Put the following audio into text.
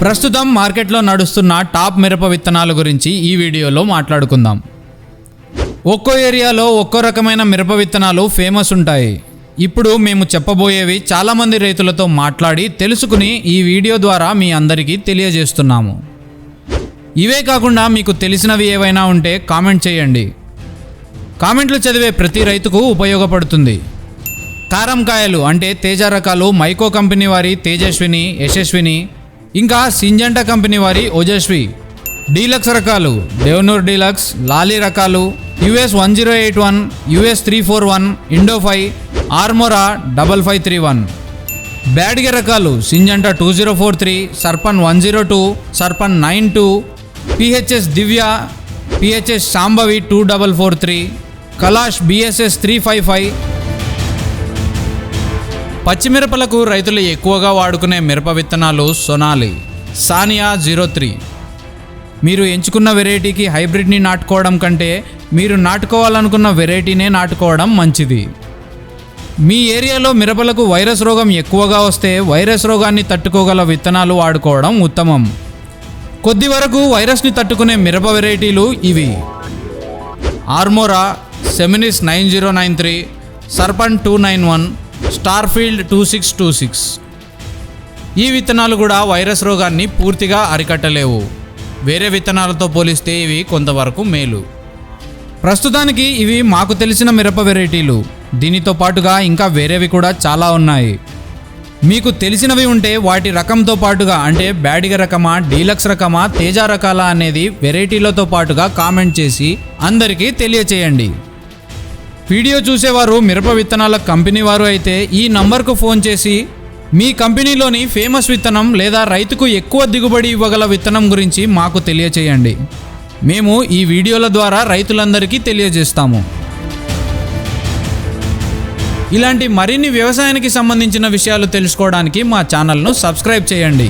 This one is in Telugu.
ప్రస్తుతం మార్కెట్లో నడుస్తున్న టాప్ మిరప విత్తనాల గురించి ఈ వీడియోలో మాట్లాడుకుందాం. ఒక్కో ఏరియాలో ఒక్కో రకమైన మిరప విత్తనాలు ఫేమస్ ఉంటాయి. ఇప్పుడు మేము చెప్పబోయేవి చాలామంది రైతులతో మాట్లాడి తెలుసుకుని ఈ వీడియో ద్వారా మీ అందరికీ తెలియజేస్తున్నాము. ఇవే కాకుండా మీకు తెలిసినవి ఏవైనా ఉంటే కామెంట్ చేయండి. కామెంట్లు చదివే ప్రతి రైతుకు ఉపయోగపడుతుంది. కారంకాయలు అంటే తేజ రకాలు మైకో కంపెనీ వారి తేజస్విని యశస్విని ఇంకా సింజంటా కంపెనీ వారి ఓజస్వి. డీలక్స్ రకాలు దేవనూర్ డీలక్స్ లాలీ రకాలు US one zero eight one US three four one Indo five ఆర్మోరా double five three one. Byadgi రకాలు Syngenta two zero four three Sarpan one zero two Sarpan nine two PHS Divya PHS Shambhavi two double four three Kalash BSS three five five పచ్చిమిరపలకు రైతులు ఎక్కువగా వాడుకునే మిరప విత్తనాలు సొనాలి. Sania zero three. మీరు ఎంచుకున్న వెరైటీకి హైబ్రిడ్ని నాటుకోవడం కంటే మీరు నాటుకోవాలనుకున్న వెరైటీనే నాటుకోవడం మంచిది. మీ ఏరియాలో మిరపలకు వైరస్ రోగం ఎక్కువగా వస్తే వైరస్ రోగాన్ని తట్టుకోగల విత్తనాలు వాడుకోవడం ఉత్తమం. కొద్ది వరకు వైరస్ని తట్టుకునే మిరప వెరైటీలు ఇవి. ఆర్మోరా Seminis nine zero nine three Sarpan two nine one Starfield two six two six. ఈ విత్తనాలు కూడా వైరస్ రోగాన్ని పూర్తిగా అరికట్టలేవు. వేరే విత్తనాలతో పోలిస్తే ఇవి కొంతవరకు మేలు. ప్రస్తుతానికి ఇవి మాకు తెలిసిన మిరప వెరైటీలు. దీనితో పాటుగా ఇంకా వేరేవి కూడా చాలా ఉన్నాయి. మీకు తెలిసినవి ఉంటే వాటి రకంతో పాటుగా అంటే బ్యాడిగ రకమా డీలక్స్ రకమా తేజ రకాల అనేది వెరైటీలతో పాటుగా కామెంట్ చేసి అందరికీ తెలియచేయండి. వీడియో చూసేవారు మిరప విత్తనాల కంపెనీ వారు అయితే ఈ నంబర్కు ఫోన్ చేసి మీ కంపెనీలోని ఫేమస్ విత్తనం లేదా రైతుకు ఎక్కువ దిగుబడి ఇవ్వగల విత్తనం గురించి మాకు తెలియచేయండి. మేము ఈ వీడియోల ద్వారా రైతులందరికీ తెలియజేస్తాము. ఇలాంటి మరిన్ని వ్యవసాయానికి సంబంధించిన విషయాలు తెలుసుకోవడానికి మా ఛానల్ను సబ్స్క్రైబ్ చేయండి.